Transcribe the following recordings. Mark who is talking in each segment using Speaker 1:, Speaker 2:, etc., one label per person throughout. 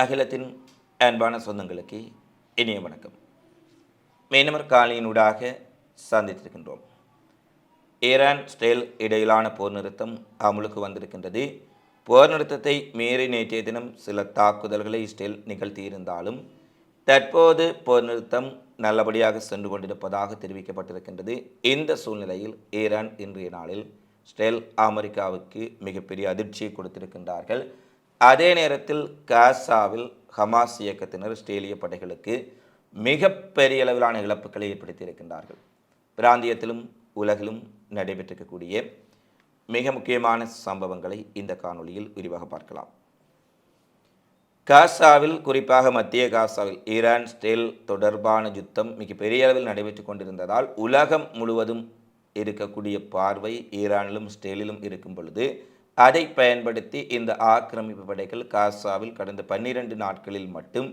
Speaker 1: அகிலத்தின் அன்பான சொந்தங்களுக்கு இனிய வணக்கம். மீனவர் காலையினூடாக சந்தித்திருக்கின்றோம். ஈரான் ஸ்டேல் இடையிலான போர் நிறுத்தம் அமுலுக்கு வந்திருக்கின்றது. போர் நிறுத்தத்தை மீறி நேற்றைய தினம் சில தாக்குதல்களை இஸ்ரேல் நிகழ்த்தியிருந்தாலும் தற்போது போர் நிறுத்தம் நல்லபடியாக சென்று கொண்டிருப்பதாக தெரிவிக்கப்பட்டிருக்கின்றது. இந்த சூழ்நிலையில் ஈரான் இன்றைய நாளில் ஸ்டேல் அமெரிக்காவுக்கு மிகப்பெரிய அதிர்ச்சியை கொடுத்திருக்கின்றார்கள். அதே நேரத்தில் காசாவில் ஹமாஸ் இயக்கத்தினர் இஸ்ரேலிய படைகளுக்கு மிகப்பெரிய அளவிலான இழப்புகளை ஏற்படுத்தியிருக்கின்றார்கள். பிராந்தியத்திலும் உலகிலும் நடைபெற்றிருக்கக்கூடிய மிக முக்கியமான சம்பவங்களை இந்த காணொளியில் விரிவாக பார்க்கலாம். காசாவில் குறிப்பாக மத்திய காசாவில் ஈரான் ஸ்டேல் தொடர்பான யுத்தம் மிகப்பெரிய அளவில் நடைபெற்று கொண்டிருந்ததால் உலகம் முழுவதும் இருக்கக்கூடிய பார்வை ஈரானிலும் ஸ்டேலிலும் இருக்கும் பொழுது அதை பயன்படுத்தி இந்த ஆக்கிரமிப்பு படைகள் காசாவில் கடந்த பன்னிரண்டு நாட்களில் மட்டும்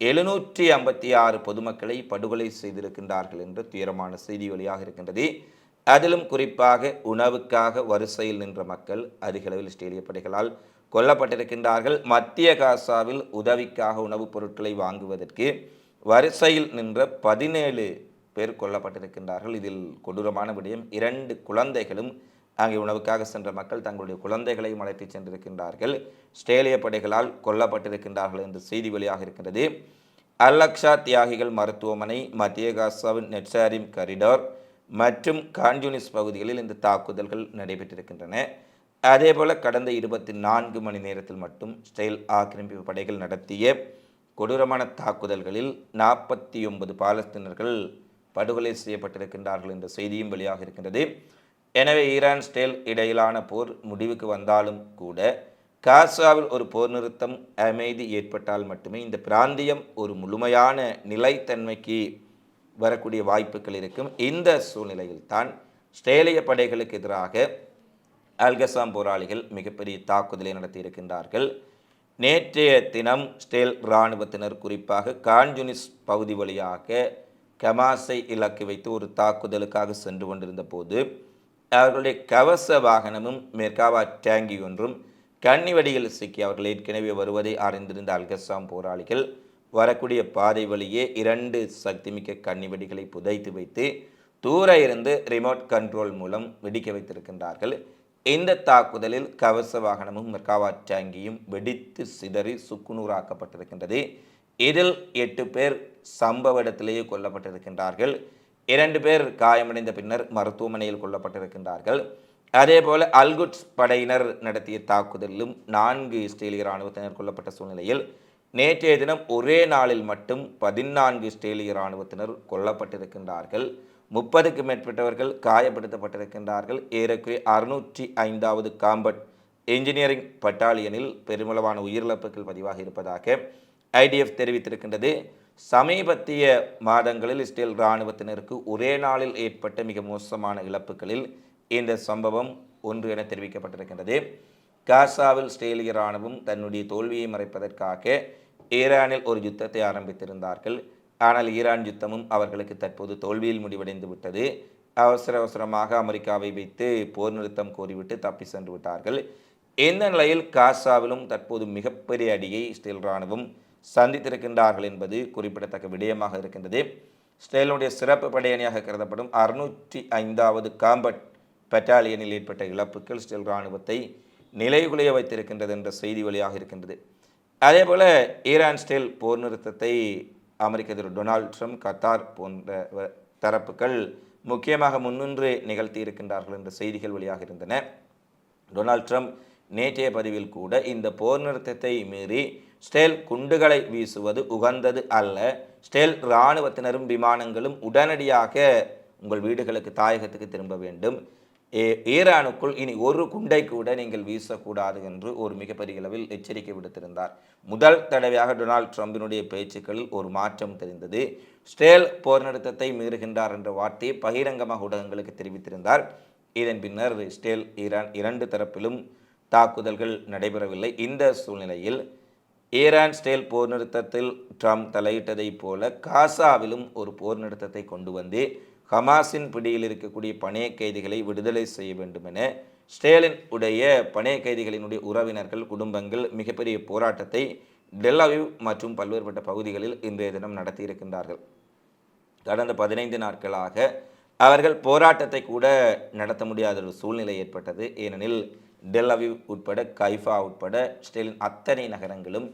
Speaker 1: எழுநூற்றி ஐம்பத்தி ஆறு பொதுமக்களை படுகொலை செய்திருக்கின்றார்கள் என்று துயரமான செய்தி வழியாக இருக்கின்றது. அதிலும் குறிப்பாக உணவுக்காக வரிசையில் நின்ற மக்கள் அதிக அளவில் இஸ்ரேலிய படைகளால் கொல்லப்பட்டிருக்கின்றார்கள். மத்திய காசாவில் உதவிக்காக உணவுப் பொருட்களை வாங்குவதற்கு வரிசையில் நின்ற பதினேழு பேர் கொல்லப்பட்டிருக்கின்றார்கள். இதில் கொடூரமான விடயம் இரண்டு குழந்தைகளும் அங்கே உணவுக்காக சென்ற மக்கள் தங்களுடைய குழந்தைகளையும் அழைத்துச் சென்றிருக்கின்றார்கள். ஸ்ட்ரேலிய படைகளால் கொல்லப்பட்டிருக்கின்றார்கள் என்று செய்தி வெளியாக இருக்கின்றது. அலக்ஷா தியாகிகள் மருத்துவமனை மத்திய காசாவின் நெட்சாரிம் கரிடார் மற்றும் கான்யூனிஸ் பகுதிகளில் இந்த தாக்குதல்கள் நடைபெற்றிருக்கின்றன. அதேபோல கடந்த இருபத்தி நான்கு மணி நேரத்தில் மட்டும் ஸ்டைல் ஆக்கிரமிப்பு படைகள் நடத்திய கொடூரமான தாக்குதல்களில் நாற்பத்தி ஒன்பது பாலஸ்தீனர்கள் படுகொலை செய்யப்பட்டிருக்கின்றார்கள் என்ற செய்தியும் வெளியாக இருக்கின்றது. எனவே ஈரான் ஸ்டேல் இடையிலான போர் முடிவுக்கு வந்தாலும் கூட காசாவில் ஒரு போர் நிறுத்தம் அமைதி ஏற்பட்டால் மட்டுமே இந்த பிராந்தியம் ஒரு முழுமையான நிலைத்தன்மைக்கு வரக்கூடிய வாய்ப்புகள் இருக்கும். இந்த சூழ்நிலையில் தான் ஸ்ட்ரேலிய படைகளுக்கு எதிராக அல்கசாம் போராளிகள் மிகப்பெரிய தாக்குதலை நடத்தியிருக்கின்றார்கள். நேற்றைய தினம் ஸ்டேல் இராணுவத்தினர் குறிப்பாக கான்ஜுனிஸ் பகுதி வழியாக கமாஸை இலக்கு வைத்து ஒரு தாக்குதலுக்காக சென்று கொண்டிருந்த போது அவர்களுடைய கவச வாகனமும் மெர்காவா டேங்கி ஒன்றும் கன்னிவடியில் சிக்கி அவர்கள் ஏற்கனவே வருவதை அறிந்திருந்த அல்கசாம் போராளிகள் வரக்கூடிய பாதை வழியே இரண்டு சக்திமிக்க கன்னிவெடிகளை புதைத்து வைத்து தூர இருந்து ரிமோட் கண்ட்ரோல் மூலம் வெடிக்க வைத்திருக்கின்றார்கள். இந்த தாக்குதலில் கவச வாகனமும் மெர்காவா டேங்கியும் வெடித்து சிதறி சுக்குநூறாக்கப்பட்டிருக்கின்றது. இதில் எட்டு பேர் சம்பவ இடத்திலேயே கொல்லப்பட்டிருக்கின்றார்கள். இரண்டு பேர் காயமடைந்த பின்னர் மருத்துவமனையில் கொல்லப்பட்டிருக்கின்றார்கள். அதேபோல அல்குட்ஸ் படையினர் நடத்திய தாக்குதலிலும் நான்கு இஸ்ரேலிய இராணுவத்தினர் கொல்லப்பட்ட சூழ்நிலையில் நேற்றைய தினம் ஒரே நாளில் மட்டும் பதினான்கு இஸ்ரேலிய இராணுவத்தினர் கொல்லப்பட்டிருக்கின்றார்கள். முப்பதுக்கு மேற்பட்டவர்கள் காயப்படுத்தப்பட்டிருக்கின்றார்கள். ஏறக்குறைய அறுநூற்றி ஐந்தாவது காம்பட் இன்ஜினியரிங் பட்டாலியனில் பெருமளவான உயிரிழப்புகள் பதிவாகி இருப்பதாக ஐடிஎஃப் தெரிவித்திருக்கின்றது. சமீபத்திய மாதங்களில் இஸ்ரேல் இராணுவத்தினருக்கு ஒரே நாளில் ஏற்பட்ட மிக மோசமான இழப்புகளில் இந்த சம்பவம் ஒன்று என தெரிவிக்கப்பட்டிருக்கின்றது. காசாவில் இஸ்ரேலிய இராணுவம் தன்னுடைய தோல்வியை மறைப்பதற்காக ஈரானில் ஒரு யுத்தத்தை ஆரம்பித்திருந்தார்கள். ஆனால் ஈரான் யுத்தமும் அவர்களுக்கு தற்போது தோல்வியில் முடிவடைந்து விட்டது. அவசர அவசரமாக அமெரிக்காவை வைத்து போர் நிறுத்தம் கோரிவிட்டு தப்பி சென்று விட்டார்கள். இந்த நிலையில் காசாவிலும் தற்போது மிகப்பெரிய அடியை இஸ்ரேல் இராணுவம் சந்தித்திருக்கின்றார்கள் என்பது குறிப்பிடத்தக்க விடயமாக இருக்கின்றது. இஸ்ரேலுடைய சிறப்பு படையணியாக கருதப்படும் அறுநூற்றி ஐந்தாவது காம்பட் பெட்டாலியனில் ஏற்பட்ட இழப்புகள் இஸ்ரேல் இராணுவத்தை நிலைகுலைய வைத்திருக்கின்றது என்ற செய்தி வழியாக இருக்கின்றது. அதேபோல் ஈரான் ஸ்டேல் போர் நிறுத்தத்தை அமெரிக்க அதிபர் டொனால்ட் ட்ரம்ப் கத்தார் போன்ற தரப்புகள் முக்கியமாக முன்னின்று நிகழ்த்தி இருக்கின்றார்கள் என்ற செய்திகள் வழியாக இருந்தன. டொனால்ட் ட்ரம்ப் நேற்றைய பதிவில் கூட இந்த போர் நிறுத்தத்தை மீறி ஸ்டேல் குண்டுகளை வீசுவது உகந்தது அல்ல. ஸ்டேல் இராணுவத்தினரும் விமானங்களும் உடனடியாக உங்கள் வீடுகளுக்கு தாயகத்துக்கு திரும்ப வேண்டும். ஈரானுக்குள் இனி ஒரு குண்டை கூட நீங்கள் வீசக்கூடாது என்று ஒரு மிகப்பெரிய அளவில் எச்சரிக்கை விடுத்திருந்தார். முதல் தடவையாக டொனால்ட் ட்ரம்பினுடைய பேச்சுக்களில் ஒரு மாற்றம் தெரிந்தது. ஸ்டேல் போர் நிறுத்தத்தை மீறுகின்றார் என்ற வார்த்தையை பகிரங்கமாக ஊடகங்களுக்கு தெரிவித்திருந்தார். இதன் பின்னர் ஸ்டேல் ஈரான் இரண்டு தரப்பிலும் தாக்குதல்கள் நடைபெறவில்லை. இந்த சூழ்நிலையில் ஈரான் ஸ்டேல் போர் நிறுத்தத்தில் ட்ரம்ப் தலையிட்டதைப் போல காசாவிலும் ஒரு போர் நிறுத்தத்தை கொண்டு வந்து ஹமாஸின் பிடியில் இருக்கக்கூடிய பணைய கைதிகளை விடுதலை செய்ய வேண்டும் என ஸ்டேலின் உடைய பணைய கைதிகளினுடைய உறவினர்கள் குடும்பங்கள் மிகப்பெரிய போராட்டத்தை டெல்லாவிவ் மற்றும் பல்வேறுபட்ட பகுதிகளில் இன்றைய தினம் நடத்தியிருக்கின்றார்கள். கடந்த பதினைந்து நாட்களாக அவர்கள் போராட்டத்தை கூட நடத்த முடியாத ஒரு சூழ்நிலை ஏற்பட்டது. ஏனெனில் டெல்லவிவ் உட்பட கைஃபா உட்பட ஸ்டேலின் அத்தனை நகரங்களும்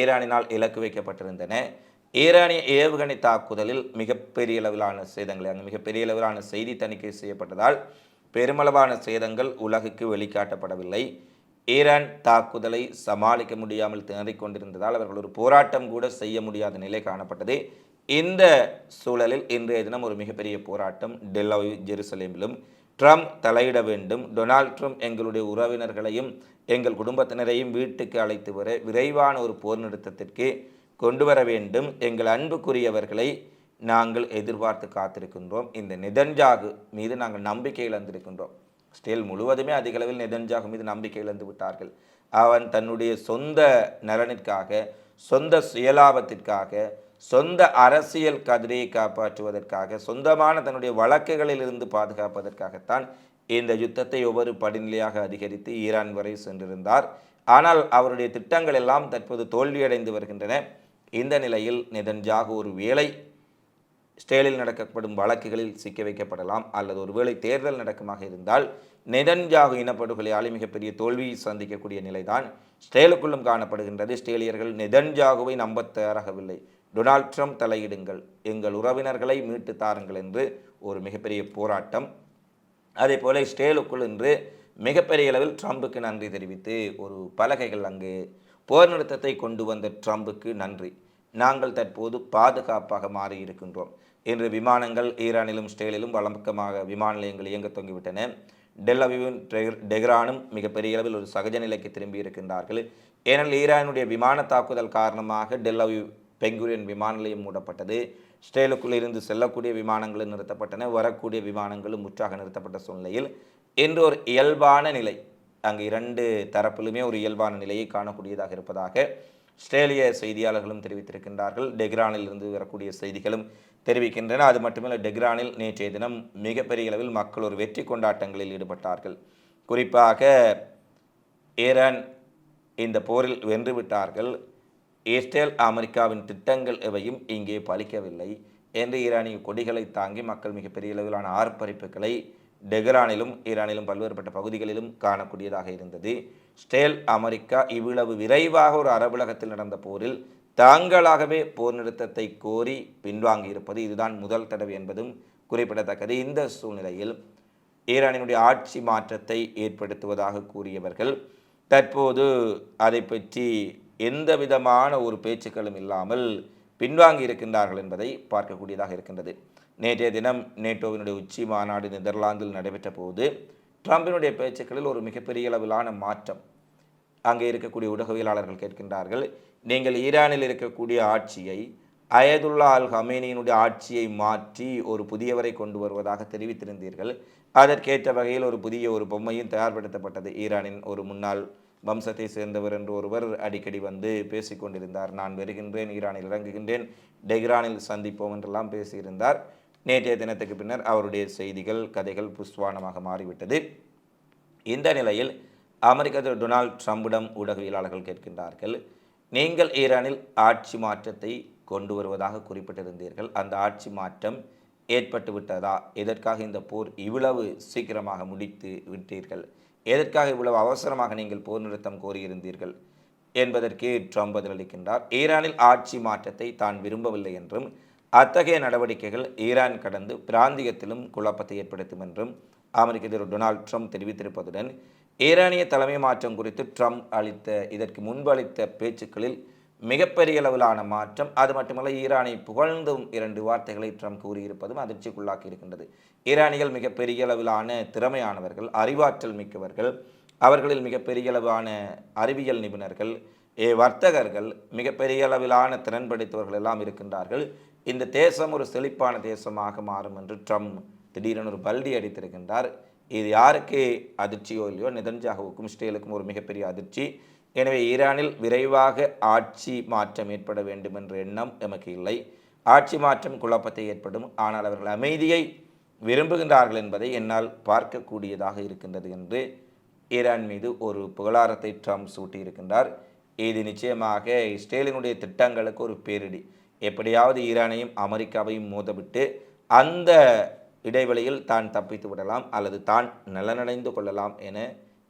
Speaker 1: ஈரானினால் இலக்கு வைக்கப்பட்டிருந்தன. ஈரானிய ஏவுகணை தாக்குதலில் மிகப்பெரிய அளவிலான சேதங்களை அங்கு மிகப்பெரிய அளவிலான செய்தி தணிக்கை செய்யப்பட்டதால் பெருமளவான சேதங்கள் உலகுக்கு வெளிக்காட்டப்படவில்லை. ஈரான் தாக்குதலை சமாளிக்க முடியாமல் திணறிக் கொண்டிருந்ததால் அவர்கள் ஒரு போராட்டம் கூட செய்ய முடியாத நிலை காணப்பட்டது. இந்த சூழலில் இன்றைய தினம் ஒரு மிகப்பெரிய போராட்டம் டெல்லாவி ஜெருசலேமிலும் ட்ரம்ப் தலையிட வேண்டும். டொனால்ட் ட்ரம்ப் எங்களுடைய உறவினர்களையும் எங்கள் குடும்பத்தினரையும் வீட்டுக்கு அழைத்து வர விரைவான ஒரு போர் நிறுத்தத்திற்கு கொண்டு வர வேண்டும். எங்கள் அன்புக்குரியவர்களை நாங்கள் எதிர்பார்த்து காத்திருக்கின்றோம். இந்த நெதன்ஜாகு மீது நாங்கள் நம்பிக்கை இழந்திருக்கின்றோம். ஸ்டேல் முழுவதுமே அதிக அளவில் நெதன்ஜாகு மீது நம்பிக்கை இழந்து விட்டார்கள். அவன் தன்னுடைய சொந்த நலனிற்காக சொந்த சுயலாபத்திற்காக சொந்த அரசியல் கதிரையை காப்பாற்றுவதற்காக சொந்தமான தன்னுடைய வழக்குகளில் இருந்து பாதுகாப்பதற்காகத்தான் இந்த யுத்தத்தை ஒவ்வொரு படிநிலையாக அதிகரித்து ஈரான் வரை சென்றிருந்தார். ஆனால் அவருடைய திட்டங்கள் எல்லாம் தற்போது தோல்வியடைந்து வருகின்றன. இந்த நிலையில் நிதன்ஜாகு ஒரு வேளை ஸ்டேலில் நடக்கப்படும் வழக்குகளில் சிக்க வைக்கப்படலாம் அல்லது ஒருவேளை தேர்தல் நடக்கமாக இருந்தால் நெதன்ஜாகு இனப்படுகொலையால் மிகப்பெரிய தோல்வியை சந்திக்கக்கூடிய நிலைதான் ஸ்டேலுக்குள்ளும் காணப்படுகின்றது. ஸ்டேலியர்கள் நெதன்ஜாகுவை நம்ப தயாராகவில்லை. டொனால்ட் ட்ரம்ப் தலையிடுங்கள். எங்கள் உறவினர்களை மீட்டு தாருங்கள் என்று ஒரு மிகப்பெரிய போராட்டம். அதே போல ஸ்டேலுக்குள் இன்று மிகப்பெரிய அளவில் ட்ரம்புக்கு நன்றி தெரிவித்து ஒரு பலகைகள் அங்கு போர் நிறுத்தத்தை கொண்டு வந்த ட்ரம்புக்கு நன்றி. நாங்கள் தற்போது பாதுகாப்பாக மாறி இருக்கின்றோம் இன்று விமானங்கள் ஈரானிலும் ஸ்டேலிலும் வழக்கமாக விமான நிலையங்கள் இயங்க தொங்கிவிட்டன டெல்லவியும் டெஹ்ரானும் மிகப்பெரிய அளவில் ஒரு சகஜ நிலைக்கு திரும்பி இருக்கின்றார்கள் ஏனெனில் ஈரானுடைய விமான தாக்குதல் காரணமாக டெல்லவிவ் பெங்குரியன் விமான நிலையம் மூடப்பட்டது. ஸ்டேலுக்குள் இருந்து செல்லக்கூடிய விமானங்களும் நிறுத்தப்பட்டன. வரக்கூடிய விமானங்களும் முற்றாக நிறுத்தப்பட்ட சூழ்நிலையில் இன்று ஒரு இயல்பான நிலை. அங்கு இரண்டு தரப்பிலுமே ஒரு இயல்பான நிலையை காணக்கூடியதாக இருப்பதாக ஆஸ்திரேலிய செய்தியாளர்களும் தெரிவித்திருக்கின்றார்கள். டெக்ரானில் இருந்து வரக்கூடிய செய்திகளும் தெரிவிக்கின்றன. அது மட்டுமல்ல டெக்ரானில் நேற்றைய தினம் மிகப்பெரிய அளவில் மக்கள் ஒரு வெற்றி கொண்டாட்டங்களில் ஈடுபட்டார்கள். குறிப்பாக ஈரான் இந்த போரில் வென்று விட்டார்கள். இஸ்ரேல் அமெரிக்காவின் திட்டங்கள் எவையும் இங்கே பலிக்கவில்லை என்று ஈரானிய கொடிகளை தாங்கி மக்கள் மிகப்பெரிய அளவிலான ஆர்ப்பரிப்புகளை டெஹ்ரானிலும் ஈரானிலும் பல்வேறுபட்ட பகுதிகளிலும் காணக்கூடியதாக இருந்தது. ஸ்டேல் அமெரிக்கா இவ்வளவு விரைவாக ஒரு அரபுலகத்தில் நடந்த போரில் தாங்களாகவே போர் நிறுத்தத்தை கோரி பின்வாங்கி இருப்பது இதுதான் முதல் தடவை என்பதும் குறிப்பிடத்தக்கது. இந்த சூழ்நிலையில் ஈரானினுடைய ஆட்சி மாற்றத்தை ஏற்படுத்துவதாக கூறியவர்கள் தற்போது அதை பற்றி எந்த விதமான ஒரு பேச்சுக்களும் இல்லாமல் பின்வாங்கி இருக்கின்றார்கள் என்பதை பார்க்கக்கூடியதாக இருக்கின்றது. நேற்றைய தினம் நேட்டோவினுடைய உச்சி மாநாடு நெதர்லாந்தில் நடைபெற்ற போது ட்ரம்பினுடைய பேச்சுக்களில் ஒரு மிகப்பெரிய அளவிலான மாற்றம் அங்கே இருக்கக்கூடிய ஊடகவியலாளர்கள் கேட்கின்றார்கள். நீங்கள் ஈரானில் இருக்கக்கூடிய ஆட்சியை அயதுல்லா அல் ஹமேனியினுடைய ஆட்சியை மாற்றி ஒரு புதியவரை கொண்டு வருவதாக தெரிவித்திருந்தீர்கள். அதற்கேற்ற வகையில் ஒரு புதிய ஒரு பொம்மையும் தயார்படுத்தப்பட்டது ஈரானின் ஒரு முன்னாள் வம்சத்தை சேர்ந்தவர் என்று ஒருவர் அடிக்கடி வந்து பேசிக்கொண்டிருந்தார். நான் வருகின்றேன் ஈரானில் இறங்குகின்றேன் டெஹ்ரானில் சந்திப்போம் என்றெல்லாம் பேசியிருந்தார். நேற்றைய தினத்துக்கு பின்னர் அவருடைய செய்திகள் கதைகள் புஷ்வானமாக மாறிவிட்டது. இந்த நிலையில் அமெரிக்க அதிபர் டொனால்ட் ட்ரம்பிடம் ஊடகவியலாளர்கள் கேட்கின்றார்கள் நீங்கள் ஈரானில் ஆட்சி மாற்றத்தை கொண்டு வருவதாக குறிப்பிட்டிருந்தீர்கள். அந்த ஆட்சி மாற்றம் ஏற்பட்டு விட்டதா எதற்காக இந்த போர் இவ்வளவு சீக்கிரமாக முடித்து விட்டீர்கள்? எதற்காக இவ்வளவு அவசரமாக நீங்கள் போர் நிறுத்தம் கோரியிருந்தீர்கள் என்பதற்கே ட்ரம்ப் பதிலளிக்கின்றார். ஈரானில் ஆட்சி மாற்றத்தை தான் விரும்பவில்லை என்றும் அத்தகைய நடவடிக்கைகள் ஈரான் கடந்து பிராந்தியத்திலும் குழப்பத்தை ஏற்படுத்தும் என்றும் அமெரிக்க அதிபர் டொனால்ட் ட்ரம்ப் தெரிவித்திருப்பதுடன் ஈரானிய தலைமை மாற்றம் குறித்து ட்ரம்ப் அளித்த இதற்கு முன்பு அளித்த பேச்சுக்களில் மிகப்பெரிய அளவிலான மாற்றம் அது மட்டுமல்ல ஈரானை புகழ்ந்தும் இரண்டு வார்த்தைகளை ட்ரம்ப் கூறியிருப்பதும் அதிர்ச்சிக்குள்ளாக்கி இருக்கின்றது. ஈரானிகள் மிகப்பெரிய அளவிலான திறமையானவர்கள் அறிவாற்றல் மிக்கவர்கள் அவர்களில் மிகப்பெரிய அளவான அறிவியல் நிபுணர்கள் ஏ வர்த்தகர்கள் மிகப்பெரிய அளவிலான திறன் படைத்தவர்கள் எல்லாம் இருக்கின்றார்கள். இந்த தேசம் ஒரு செழிப்பான தேசமாக மாறும் என்று ட்ரம்ப் திடீரென ஒரு பல்டி அடித்திருக்கின்றார். இது யாருக்கு அதிர்ச்சியோ இல்லையோ நெதன்ஜாகுவுக்கும் இஸ்ரேலுக்கும் ஒரு மிகப்பெரிய அதிர்ச்சி. எனவே ஈரானில் விரைவாக ஆட்சி மாற்றம் ஏற்பட வேண்டும் என்ற எண்ணம் எமக்கு இல்லை. ஆட்சி மாற்றம் குழப்பத்தை ஏற்படும் ஆனால் அவர்கள் அமைதியை விரும்புகின்றார்கள் என்பதை என்னால் பார்க்கக்கூடியதாக இருக்கின்றது என்று ஈரான் மீது ஒரு புகழாரத்தை ட்ரம்ப் சூட்டியிருக்கின்றார். இது நிச்சயமாக இஸ்ரேலினுடைய திட்டங்களுக்கு ஒரு பேரிடி. எப்படியாவது ஈரானையும் அமெரிக்காவையும் மோதவிட்டு அந்த இடைவெளியில் தான் தப்பித்து விடலாம் அல்லது தான் நலனடைந்து கொள்ளலாம் என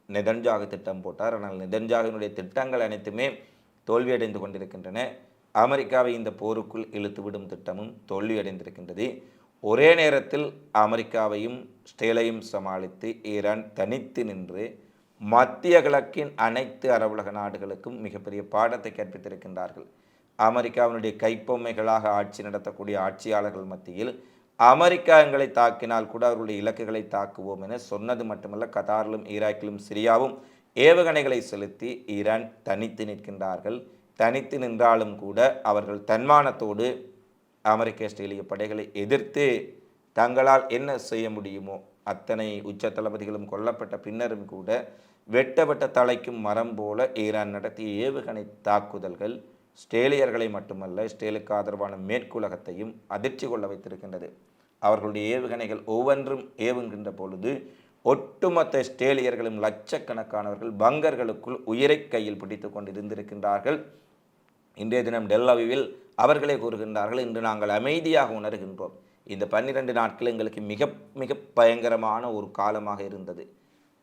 Speaker 1: நெதன்ஜாக திட்டம் போட்டார். ஆனால் நெதன்ஜாகினுடைய திட்டங்கள் அனைத்துமே தோல்வியடைந்து கொண்டிருக்கின்றன. அமெரிக்காவை இந்த போருக்குள் இழுத்துவிடும் திட்டமும் தோல்வியடைந்திருக்கின்றது. ஒரே நேரத்தில் அமெரிக்காவையும் ஸ்டேலையும் சமாளித்து ஈரான் தனித்து நின்று மத்திய கிழக்கின் அனைத்து அரபுலக நாடுகளுக்கும் மிகப்பெரிய பாடத்தை கற்பித்திருக்கின்றார்கள். அமெரிக்காவினுடைய கைப்பொம்மைகளாக ஆட்சி நடத்தக்கூடிய ஆட்சியாளர்கள் மத்தியில் அமெரிக்கா எங்களை தாக்கினால் கூட அவர்களுடைய இலக்குகளை தாக்குவோம் என சொன்னது மட்டுமல்ல கத்தாரிலும் ஈராக்கிலும் சிரியாவும் ஏவுகணைகளை செலுத்தி ஈரான் தனித்து நிற்கின்றார்கள். தனித்து நின்றாலும் கூட அவர்கள் தன்மானத்தோடு அமெரிக்க ஆஸ்திரேலிய படைகளை எதிர்த்து தங்களால் என்ன செய்ய முடியுமோ அத்தனை உச்ச தளபதிகளும் கொல்லப்பட்ட பின்னரும் கூட வெட்டப்பட்ட தலைக்கும் மரம் போல ஈரான் நடத்திய ஏவுகணை தாக்குதல்கள் ஸ்டேலியர்களை மட்டுமல்ல ஸ்டேலுக்கு ஆதரவான மேற்குலகத்தையும் அதிர்ச்சி கொள்ள வைத்திருக்கின்றது. அவர்களுடைய ஏவுகணைகள் ஒவ்வொன்றும் ஏவுகின்ற பொழுது ஒட்டுமொத்த ஸ்டேலியர்களும் லட்சக்கணக்கானவர்கள் பங்கர்களுக்குள் உயிரை கையில் பிடித்து கொண்டு இருந்திருக்கின்றார்கள் இன்றைய தினம் டெல்லாவிவில் அவர்களே கூறுகின்றார்கள் இன்று நாங்கள் அமைதியாக உணர்கின்றோம். இந்த பன்னிரண்டு நாட்கள் எங்களுக்கு மிக மிக பயங்கரமான ஒரு காலமாக இருந்தது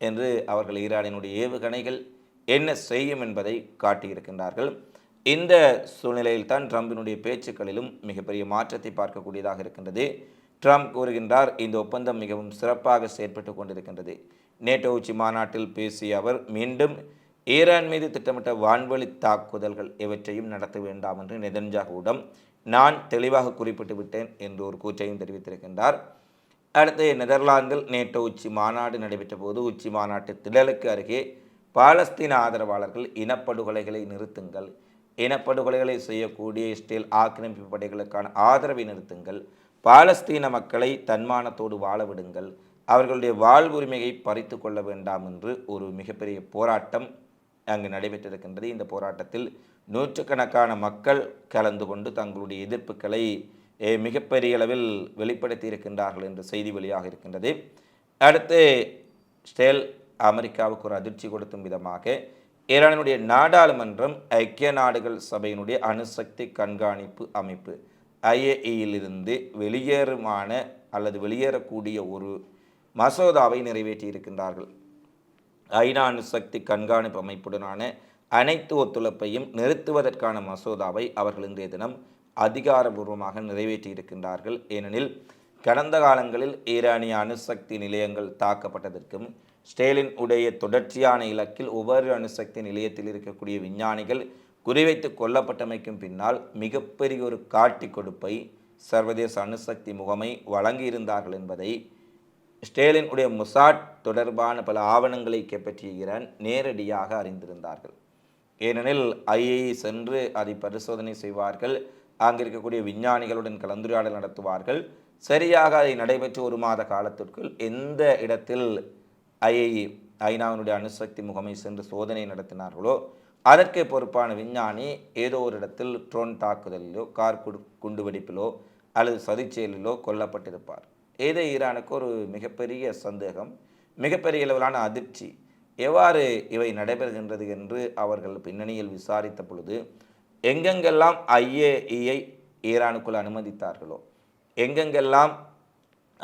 Speaker 1: என்று அவர்கள் ஈரானினுடைய ஏவுகணைகள் என்ன செய்யும் என்பதை காட்டியிருக்கின்றார்கள். இந்த சூழ்நிலையில் தான் ட்ரம்பினுடைய பேச்சுக்களிலும் மிகப்பெரிய மாற்றத்தை பார்க்கக்கூடியதாக இருக்கின்றது. ட்ரம்ப் கூறுகின்றார் இந்த ஒப்பந்தம் மிகவும் சிறப்பாக செயற்பட்டு கொண்டிருக்கின்றது. நேட்டோ உச்சி மாநாட்டில் பேசிய அவர் மீண்டும் ஈரான் மீது திட்டமிட்ட வான்வழி தாக்குதல்கள் இவற்றையும் நடத்த வேண்டாம் என்று நெதன்ஜாகுவிடம் நான் தெளிவாக குறிப்பிட்டு விட்டேன் என்று ஒரு கூற்றையும் தெரிவித்திருக்கின்றார். அடுத்து நெதர்லாந்தில் நேட்டோ உச்சி மாநாடு நடைபெற்ற போது உச்சி மாநாட்டு திடலுக்கு அருகே பாலஸ்தீன ஆதரவாளர்கள் இனப்படுகொலைகளை நிறுத்துங்கள் இனப்படுகொலைகளை செய்யக்கூடிய இஸ்ரேல் ஆக்கிரமிப்பு படைகளுக்கான ஆதரவை நிறுத்துங்கள். பாலஸ்தீன மக்களை தன்மானத்தோடு வாழ விடுங்கள். அவர்களுடைய வாழ்வுரிமையை பறித்து கொள்ள வேண்டாம் என்று ஒரு மிகப்பெரிய போராட்டம் அங்கு நடைபெற்றிருக்கின்றது. இந்த போராட்டத்தில் நூற்றுக்கணக்கான மக்கள் கலந்து கொண்டு தங்களுடைய எதிர்ப்புகளை மிகப்பெரிய அளவில் வெளிப்படுத்தி இருக்கின்றார்கள் என்ற செய்தி வெளியாக இருக்கின்றது. அடுத்து ஸ்டேல் அமெரிக்காவுக்கு ஒரு அதிர்ச்சி கொடுத்தும் விதமாக ஈரானுடைய நாடாளுமன்றம் ஐக்கிய நாடுகள் சபையினுடைய அணுசக்தி கண்காணிப்பு அமைப்பு ஐஏஇயிலிருந்து வெளியேறுமான அல்லது வெளியேறக்கூடிய ஒரு மசோதாவை நிறைவேற்றி இருக்கின்றார்கள் ஐநா அணுசக்தி கண்காணிப்பு அமைப்புடனான அனைத்து ஒத்துழைப்பையும் நிறுத்துவதற்கான மசோதாவை அவர்கள் இன்றைய தினம் அதிகாரபூர்வமாக நிறைவேற்றியிருக்கின்றார்கள். ஏனெனில் கடந்த காலங்களில் ஈரானிய அணுசக்தி நிலையங்கள் தாக்கப்பட்டதற்கும் ஸ்டேலின் உடைய தொடர்ச்சியான இலக்கில் ஒவ்வொரு அணுசக்தி நிலையத்தில் இருக்கக்கூடிய விஞ்ஞானிகள் குறிவைத்து கொல்லப்பட்டமைக்கும் பின்னால் மிகப்பெரிய ஒரு காட்டி கொடுப்பை சர்வதேச அணுசக்தி முகமை வழங்கியிருந்தார்கள் என்பதை ஸ்டேலின் உடைய முசாட் தொடர்பான பல ஆவணங்களை கைப்பற்றிய ஈரான் நேரடியாக அறிந்திருந்தார்கள். ஏனெனில் ஐஏஇ சென்று அதை பரிசோதனை செய்வார்கள். அங்கே இருக்கக்கூடிய விஞ்ஞானிகளுடன் கலந்துரையாடல் நடத்துவார்கள். சரியாக அதை நடைபெற்ற ஒரு மாத காலத்திற்குள் எந்த இடத்தில் ஐஏஇ ஐநாவினுடைய அணுசக்தி முகமை சென்று சோதனை நடத்தினார்களோ அதற்கு பொறுப்பான விஞ்ஞானி ஏதோ ஒரு இடத்தில் ட்ரோன் தாக்குதலிலோ கார் குடு குண்டுவெடிப்பிலோ அல்லது சதிச்செயலிலோ கொல்லப்பட்டிருப்பார். ஏதோ ஈரானுக்கு ஒரு மிகப்பெரிய சந்தேகம் மிகப்பெரிய அளவிலான அதிர்ச்சி. எவ்வாறு இவை நடைபெறுகின்றது என்று அவர்கள் பின்னணியில் விசாரித்த பொழுது எங்கெங்கெல்லாம் ஐஏஇயை ஈரானுக்குள் அனுமதித்தார்களோ எங்கெங்கெல்லாம்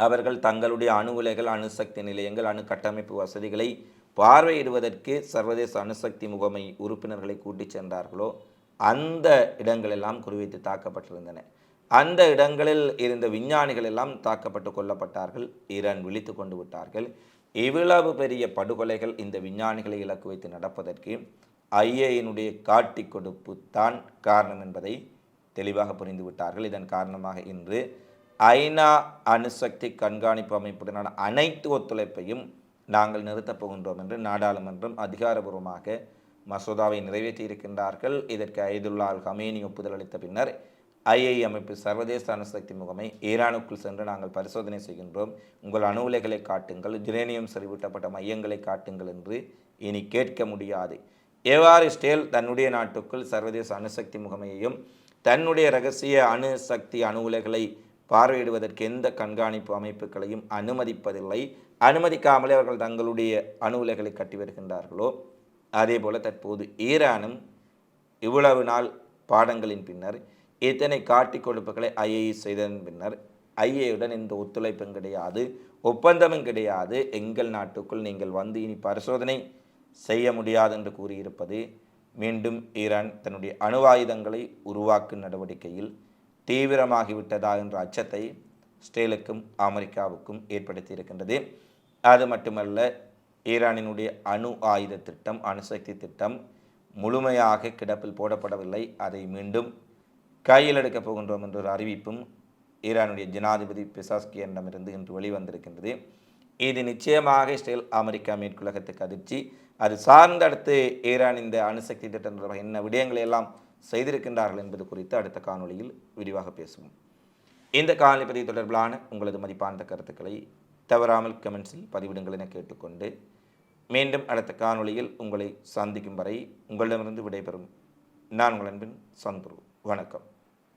Speaker 1: அவர்கள் தங்களுடைய அணு உலைகள் அணுசக்தி நிலையங்கள் அணு கட்டமைப்பு வசதிகளை பார்வையிடுவதற்கு சர்வதேச அணுசக்தி முகமை உறுப்பினர்களை கூட்டிச் சென்றார்களோ அந்த இடங்களெல்லாம் குறிவைத்து தாக்கப்பட்டிருந்தன. அந்த இடங்களில் இருந்த விஞ்ஞானிகள் எல்லாம் தாக்கப்பட்டு கொல்லப்பட்டார்கள் ஈரான் விழித்து கொண்டு விட்டார்கள். இவ்வளவு பெரிய படுகொலைகள் இந்த விஞ்ஞானிகளை இலக்கு வைத்து நடப்பதற்கு ஐஏயினுடைய காட்டி கொடுப்பு தான் காரணம் என்பதை தெளிவாக புரிந்து விட்டார்கள். இதன் காரணமாக இன்று ஐநா அணுசக்தி கண்காணிப்பு அமைப்புடனான அனைத்து ஒத்துழைப்பையும் நாங்கள் நிறுத்தப் போகின்றோம் என்று நாடாளுமன்றம் அதிகாரபூர்வமாக மசோதாவை நிறைவேற்றியிருக்கின்றார்கள். இதற்கு ஐதுல்லா அல் ஹமேனி ஒப்புதல் அளித்த பின்னர் ஐஐ அமைப்பு சர்வதேச அணுசக்தி முகமை ஈரானுக்குள் சென்று நாங்கள் பரிசோதனை செய்கின்றோம். உங்கள் அணு உலைகளை காட்டுங்கள் யுரேனியம் செறிவூட்டப்பட்ட மையங்களை காட்டுங்கள் என்று இனி கேட்க முடியாது. எவ்வாறு ஸ்டேல் தன்னுடைய நாட்டுக்குள் சர்வதேச அணுசக்தி முகமையையும் தன்னுடைய ரகசிய அணுசக்தி அணு உலைகளை பார்வையிடுவதற்கு எந்த கண்காணிப்பு அமைப்புகளையும் அனுமதிப்பதில்லை. அனுமதிக்காமலே அவர்கள் தங்களுடைய அணு உலைகளை கட்டி வருகின்றார்களோ? அதே போல் தற்போது ஈரானும் இவ்வளவு நாள் பாடங்களின் பின்னர் இத்தனை காட்டி கொடுப்புகளை ஐஏஇ செய்ததன் பின்னர் ஐஏயுடன் இந்த ஒத்துழைப்பும் கிடையாது ஒப்பந்தமும் கிடையாது. எங்கள் நாட்டுக்குள் நீங்கள் வந்து இனி பரிசோதனை செய்ய முடியாது என்று கூறியிருப்பது மீண்டும் ஈரான் தன்னுடைய அணுவாயுதங்களை உருவாக்கும் நடவடிக்கையில் தீவிரமாகிவிட்டதா என்ற அச்சத்தை ஸ்டேலுக்கும் அமெரிக்காவுக்கும் ஏற்படுத்தி இருக்கின்றது அது மட்டுமல்ல ஈரானினுடைய அணு ஆயுத திட்டம் அணுசக்தி திட்டம் முழுமையாக கிடப்பில் போடப்படவில்லை. அதை மீண்டும் கையில் எடுக்கப் போகின்றோம் என்ற ஒரு அறிவிப்பும் ஈரானுடைய ஜனாதிபதி பிசாஸ்கியனிடமிருந்து இன்று வெளிவந்திருக்கின்றது. இது நிச்சயமாக இஸ்ரேல் அமெரிக்கா மேற்குலகத்துக்கு அதிர்ச்சி. அது சார்ந்த அடுத்து ஈரான் இந்த அணுசக்தி திட்டம் தொடர்பாக என்ன விடயங்களை எல்லாம் செய்திருக்கின்றார்கள் என்பது குறித்து அடுத்த காணொளியில் விரிவாக பேசுவோம். இந்த காணொலி பதிவு தொடர்பிலான உங்களது மதிப்பான கருத்துக்களை தவறாமல் கமெண்ட்ஸில் பதிவிடுங்கள் என கேட்டுக்கொண்டு மீண்டும் அடுத்த காணொலியில் உங்களை சந்திக்கும் வரை உங்களிடமிருந்து விடைபெறும். நான் உங்கள் அன்பின் சந்துரு. வணக்கம்.